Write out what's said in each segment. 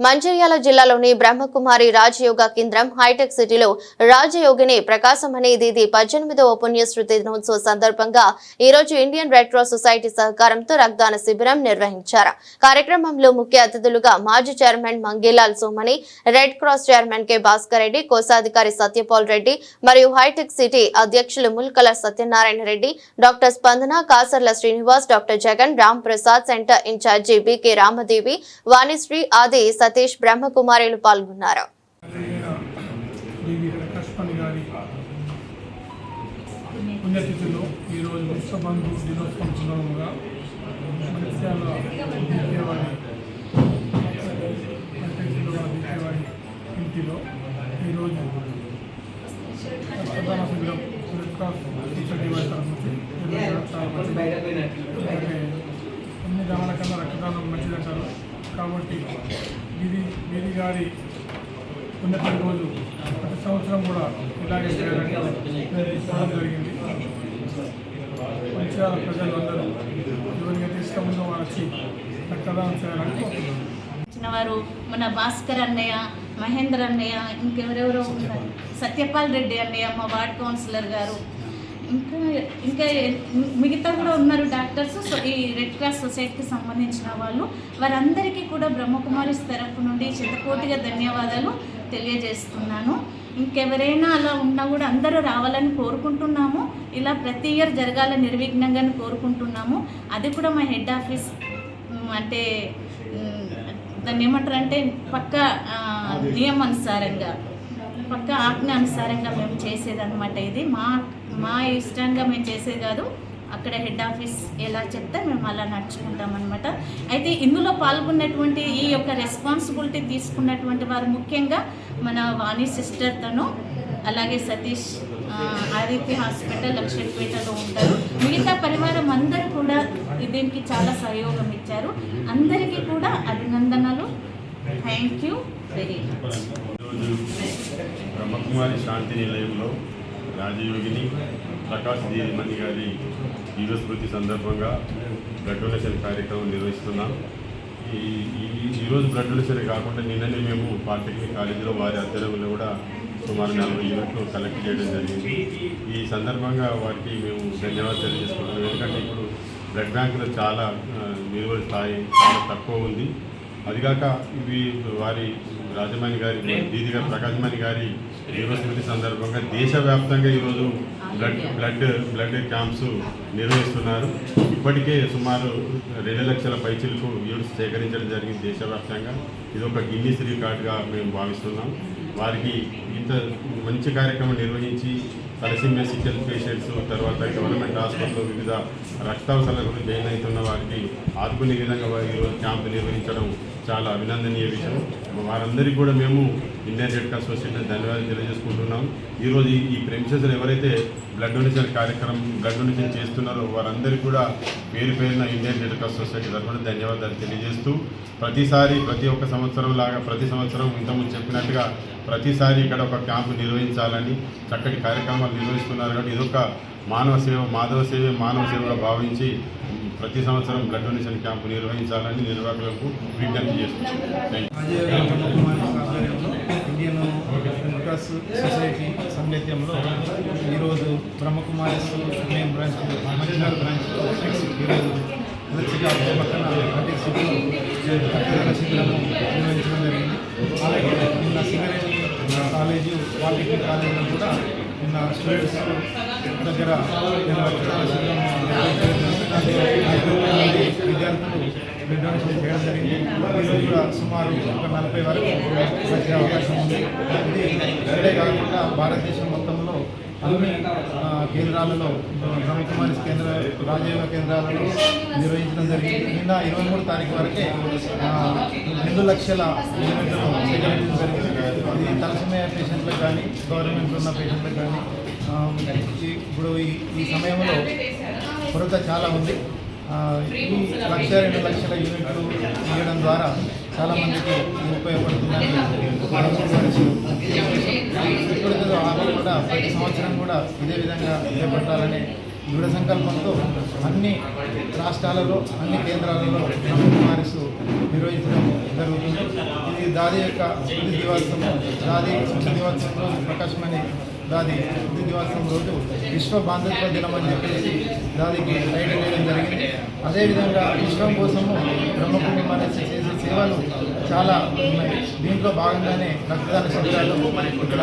మంచిర్యాల జిల్లాలోని బ్రహ్మకుమారి రాజయోగ కేంద్రం హైటెక్ సిటీలో రాజయోగిని ప్రకాశం అనే దీది పద్దెనిమిదవ పుణ్యశ్రుతి దినోత్సవ సందర్భంగా ఈ రోజు ఇండియన్ రెడ్ క్రాస్ సొసైటీ సహకారంతో రక్తదాన శిబిరం నిర్వహించారు. కార్యక్రమంలో ముఖ్య అతిథులుగా మాజీ chairman Mangelal Somani red cross chairman K Bhaskar Reddy కోశాధికారి సత్యపాల్ రెడ్డి మరియు హైటెక్ సిటీ అధ్యక్షులు Mulkala Satyanarayana Reddy doctor Spandana Kasarla Srinivas doctor Jagan Ram Prasad centre incharge BK Ramadevi Vanisri Adi Satish బ్రహ్మకుమారిలు పాల్గొన్నారు. పుణ్యతిథిలో ఈరోజు విశ్వబంధు దినోత్సవం సందర్భంగా ఇంటిలో ఈరోజు రక్తదాన శిబిరం రెడ్ క్రాస్ టీచర్ డివైస్ తరఫు నుంచి నిర్వహించడం చాలా మంచిది. అలాగే అన్ని దానాల కన్నా రక్తదానం మంచిదంటారు కాబట్టి ఇది వీరి గారి పుణ్యతిథి రోజు ప్రతి సంవత్సరం కూడా ఇలాగే చేయాలని జరిగింది. మంచిర్యాల ప్రజలందరూ ఎవరిగా ఎవరికైతే వచ్చి ఉందో వాళ్ళకి రక్తదానం చేయాలని కోరుతున్నాను వారు మన భాస్కర్ అన్నయ్య మహేందర్ అన్నయ్య ఇంకెవరెవరో ఉన్నారు? సత్యపాల్ రెడ్డి అన్నయ్య మా వార్డ్ కౌన్సిలర్ గారు ఇంకా ఇంకా మిగతా కూడా ఉన్నారు డాక్టర్స్ సో ఈ రెడ్ క్రాస్ సొసైటీకి సంబంధించిన వాళ్ళు. వారందరికీ కూడా బ్రహ్మకుమారిస్ తరఫు నుండి శతకోటిగా ధన్యవాదాలు తెలియజేస్తున్నాను. ఇంకెవరైనా అలా ఉన్నా కూడా అందరూ రావాలని కోరుకుంటున్నాము. ఇలా ప్రతి ఇయర్ జరగాల నిర్విఘ్నంగా కోరుకుంటున్నాము. అది కూడా మా హెడ్ ఆఫీస్ అంటే దాన్ని ఏమంటారు అంటే పక్క నియమానుసారంగా పక్క ఆజ్ఞ అనుసారంగా మేము చేసేది అనమాట ఇది. మా మా ఇష్టంగా మేము చేసేది కాదు అక్కడ హెడ్ ఆఫీస్ ఎలా చెప్తే మేము అలా నడుచుకుంటాం అనమాట అయితే ఇందులో పాల్గొన్నటువంటి ఈ యొక్క రెస్పాన్సిబిలిటీ తీసుకున్నటువంటి వారు ముఖ్యంగా మన వాణి సిస్టర్ తను అలాగే సతీష్ ఆదిత్య హాస్పిటల్ లక్ష్మీపేటలో ఉంటారు. మిగతా పరివారం అందరూ కూడా దీనికి చాలా సహయోగం ఇచ్చారు. అందరికీ కూడా అభినందనలు. Thank you very much Brahmakumari శాంతి నిలయంలో రాజయోగిని ప్రకాష్ దేవిమణి గారి జీవస్మృతి సందర్భంగా బ్లడ్ డొనేషన్ కార్యక్రమం నిర్వహిస్తున్నాం. ఈ ఈ- ఈరోజు బ్లడ్ డొనేషన్ కాకుండా నిన్ననే మేము పాలిటెక్నిక్ కాలేజీలో వారి అధ్యయనంలో కూడా సుమారు నలభై యూనిట్లు కలెక్ట్ చేయడం జరిగింది. ఈ సందర్భంగా వారికి మేము ధన్యవాదాలు తెలియజేసుకుంటున్నాం. ఎందుకంటే ఇప్పుడు బ్లడ్ బ్యాంకులో చాలా ఆ, నిల్వల స్థాయి చాలా తక్కువ ఉంది. అదిగాక ఇవి వారి రాజమణి గారి దీదిగా ప్రకాశమణి గారి దివస్మృతి సందర్భంగా దేశవ్యాప్తంగా ఈరోజు బ్లడ్ బ్లడ్ బ్లడ్ క్యాంప్స్ నిర్వహిస్తున్నారు. ఇప్పటికే సుమారు రెండు లక్షల పైచిలకు యూనిట్స్ సేకరించడం జరిగింది దేశవ్యాప్తంగా. ఇది ఒక గిన్నీస్ రికార్డుగా మేము భావిస్తున్నాం. వారికి ఇంత మంచి కార్యక్రమం నిర్వహించి తలసిమియా పేషెంట్స్ తర్వాత గవర్నమెంట్ హాస్పిటల్లో వివిధ రక్తావసరాలకు జైన్ అవుతున్న వారికి ఆదుకునే విధంగా ఈరోజు క్యాంపు నిర్వహించడం చాలా అభినందనీయ విషయం. వారందరికీ కూడా మేము ఇండియన్ రెడ్ క్రాస్ సొసైటీ ధన్యవాదాలు తెలియజేసుకుంటున్నాం. ఈరోజు ఈ- ఈ ప్రెమిసెస్లో ఎవరైతే బ్లడ్ డొనేషన్ కార్యక్రమం బ్లడ్ డొనేషన్ చేస్తున్నారో వారందరికీ కూడా పేరు పేరున ఇండియన్ రెడ్ క్రాస్ సొసైటీ తరఫున ధన్యవాదాలు తెలియజేస్తూ ప్రతిసారి ప్రతి ఒక్క సంవత్సరం లాగా ప్రతి సంవత్సరం ఇంతకుముందు చెప్పినట్టుగా ప్రతిసారి ఇక్కడ ఒక క్యాంపు నిర్వహించాలని చక్కటి కార్యక్రమాలు నిర్వహిస్తున్నారు కాబట్టి ఇదొక మానవ సేవ మాధవ సేవ మానవ సేవగా భావించి ప్రతి సంవత్సరం బ్లడ్ డొనేషన్ క్యాంపు నిర్వహించాలని నిర్వాహకులకు విజ్ఞప్తి చేస్తున్నాం. థ్యాంక్ సొసైటీ సంలేత్యంలో ఈరోజు Brahmakumaris main branch Mancherial branch ఈరోజు మంచిగా పక్కన ప్రతి సిటీలో రక్తదాన శిబిరము నిర్వహించడం జరిగింది. అలాగే నిన్న సింగరేణి కాలేజీ పాలిటెక్నిక్ కాలేజీలో కూడా నిన్న స్టూడెంట్స్ దగ్గర నిన్న విద్యార్థులు బ్లడ్ డొనేషన్ చేయడం జరిగింది. ఈరోజు కూడా సుమారు ఒక నలభై వరకు వచ్చే అవకాశం ఉంది. ఇది ఇక్కడే కాకుండా భారతదేశం మొత్తంలో అన్ని కేంద్రాలలో బ్రహ్మకుమారి కేంద్ర రాజయోగ కేంద్రాలలో నిర్వహించడం జరిగింది. నిన్న ఇరవై మూడు తారీఖు వరకే రెండు లక్షల యూనిట్లను సేకరించడం జరిగింది. ఇది పేషెంట్లకు కానీ గవర్నమెంట్ ఉన్న పేషెంట్లకు కానీ ఇప్పుడు ఈ ఈ సమయంలో కొరత చాలా ఉంది. ఈ లక్ష రెండు లక్షల యూనిట్లు ఇవ్వడం ద్వారా చాలా మందికి ఉపయోగపడుతుందని ఇప్పుడు ఆమె కూడా ప్రతి సంవత్సరం కూడా ఇదే విధంగా చేపట్టాలని దృఢ సంకల్పంతో అన్ని రాష్ట్రాలలో అన్ని కేంద్రాలలో మారిస్తూ నిర్వహించడం జరుగుతుంది. ఇది దాది యొక్క స్మృతి దివాసము దాది స్మృతి దివాసం రోజు ప్రకాశమని దాది స్మృతి దివాసం రోజు విశ్వ బాంధవ్య దినం అని చెప్పేసి దాదికి టైటిల్ వేయడం జరిగింది. అదేవిధంగా విశ్వం కోసము బ్రహ్మకుమారిస్ చేసే సేవలు చాలా ఉన్నాయి. దీంట్లో భాగంగానే రక్తదాన శిబిరాలు ఇక్కడ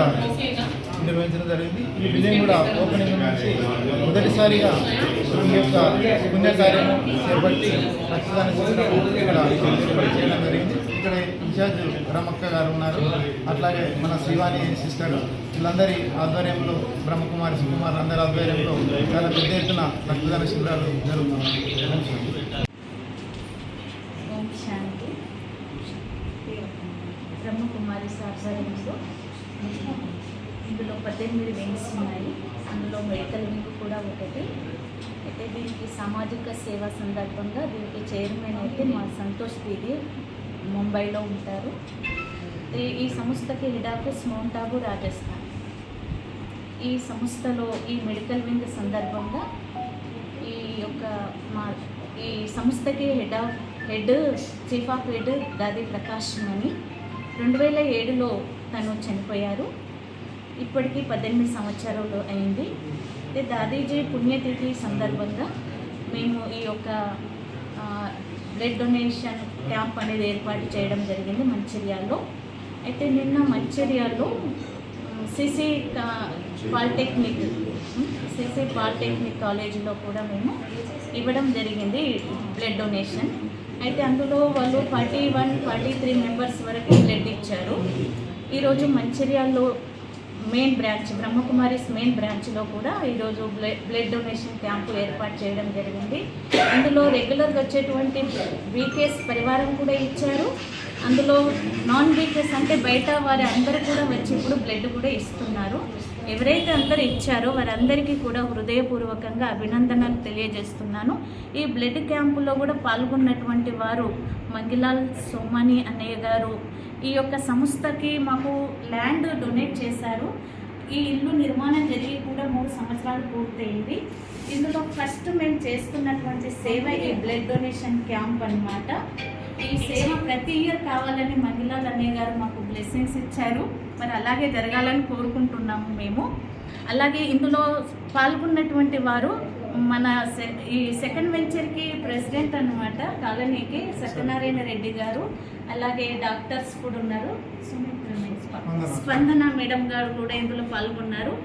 నిర్వహించడం జరిగింది. ఈ విజయం కూడా ఓపెనింగ్ నుంచి మొదటిసారిగా ఈ యొక్క పుణ్యకార్యము చేపట్టి రక్తదాన ఇక్కడ చేయడం జరిగింది. ఇక్కడ ఇన్ఛార్జ్ బ్రహ్మక్క గారు ఉన్నారు. అట్లాగే మన శ్రీవాణి సిస్టర్ వీళ్ళందరి ఆధ్వర్యంలో బ్రహ్మకుమారి సుకుమార్ అందరి ఆధ్వర్యంలో చాలా పెద్ద ఎత్తున రక్తదాన శిబిరాలు జరుగుతున్నాయి. బ్రహ్మకుమారి ఆధ్వర్యంలో ఇందులో పద్దెనిమిది వింగ్స్ ఉన్నాయి. అందులో మెడికల్ వింగ్ కూడా ఒకటి. అయితే దీనికి సామాజిక సేవ సందర్భంగా దీనికి చైర్మన్ అయితే మా సంతోష్ దీది ముంబైలో ఉంటారు. ఈ- సంస్థకి head office Mount Abu Rajasthan. ఈ సంస్థలో ఈ మెడికల్ వింగ్ సందర్భంగా ఈ యొక్క మా ఈ సంస్థకి head of head chief of head Dadi Prakash అని రెండు వేల ఏడులో తను చనిపోయారు. ఇప్పటికీ పద్దెనిమిది సంవత్సరాలు అయింది. అయితే దాదీజీ పుణ్యతిథి సందర్భంగా మేము ఈ యొక్క బ్లడ్ డొనేషన్ క్యాంప్ అనేది ఏర్పాటు చేయడం జరిగింది మంచిర్యాల్లో. అయితే నిన్న మంచిర్యాల్లో సిసి పాలిటెక్నిక్ సిసి పాలిటెక్నిక్ కాలేజీలో కూడా మేము ఇవ్వడం జరిగింది బ్లడ్ డొనేషన్. అయితే అందులో వాళ్ళు forty one forty three members వరకు బ్లడ్ ఇచ్చారు. ఈరోజు మంచిర్యాల్లో మెయిన్ బ్రాంచ్ బ్రహ్మకుమారిస్ మెయిన్ బ్రాంచ్లో కూడా ఈరోజు బ్లడ్ బ్లడ్ డొనేషన్ క్యాంపు ఏర్పాటు చేయడం జరిగింది. అందులో రెగ్యులర్గా వచ్చేటువంటి వీకేస్ పరివారం కూడా ఇచ్చారు. అందులో నాన్ వీకేస్ అంటే బయట వారి అందరూ కూడా వచ్చి ఇప్పుడు బ్లడ్ కూడా ఇస్తున్నారు. ఎవరైతే అందరు ఇచ్చారో వారందరికీ కూడా హృదయపూర్వకంగా అభినందనలు తెలియజేస్తున్నాను. ఈ బ్లడ్ క్యాంపులో కూడా పాల్గొన్నటువంటి వారు మంగిలాల్ సోమాని అన్నయ్య గారు ఈ యొక్క సంస్థకి మాకు ల్యాండ్ డొనేట్ చేశారు. ఈ ఇల్లు నిర్మాణం జరిగి కూడా మూడు సంవత్సరాలు పూర్తయింది. ఇందులో ఫస్ట్ మేము చేస్తున్నటువంటి సేవ ఈ బ్లడ్ డొనేషన్ క్యాంప్ అన్నమాట. ఈ సేవ ప్రతి ఇయర్ కావాలని మహిళా అన్నయ్య గారు మాకు బ్లెస్సింగ్స్ ఇచ్చారు. మరి అలాగే జరగాలని కోరుకుంటున్నాము మేము. అలాగే ఇందులో పాల్గొన్నటువంటి వారు మన సె- ఈ సెకండ్ వెంచర్కి ప్రెసిడెంట్ అన్నమాట కాలనీకి సత్యనారాయణ రెడ్డి గారు. అలాగే డాక్టర్స్ కూడా ఉన్నారు. సుమిత్ర స్పందన మేడం గారు కూడా ఇందులో పాల్గొన్నారు.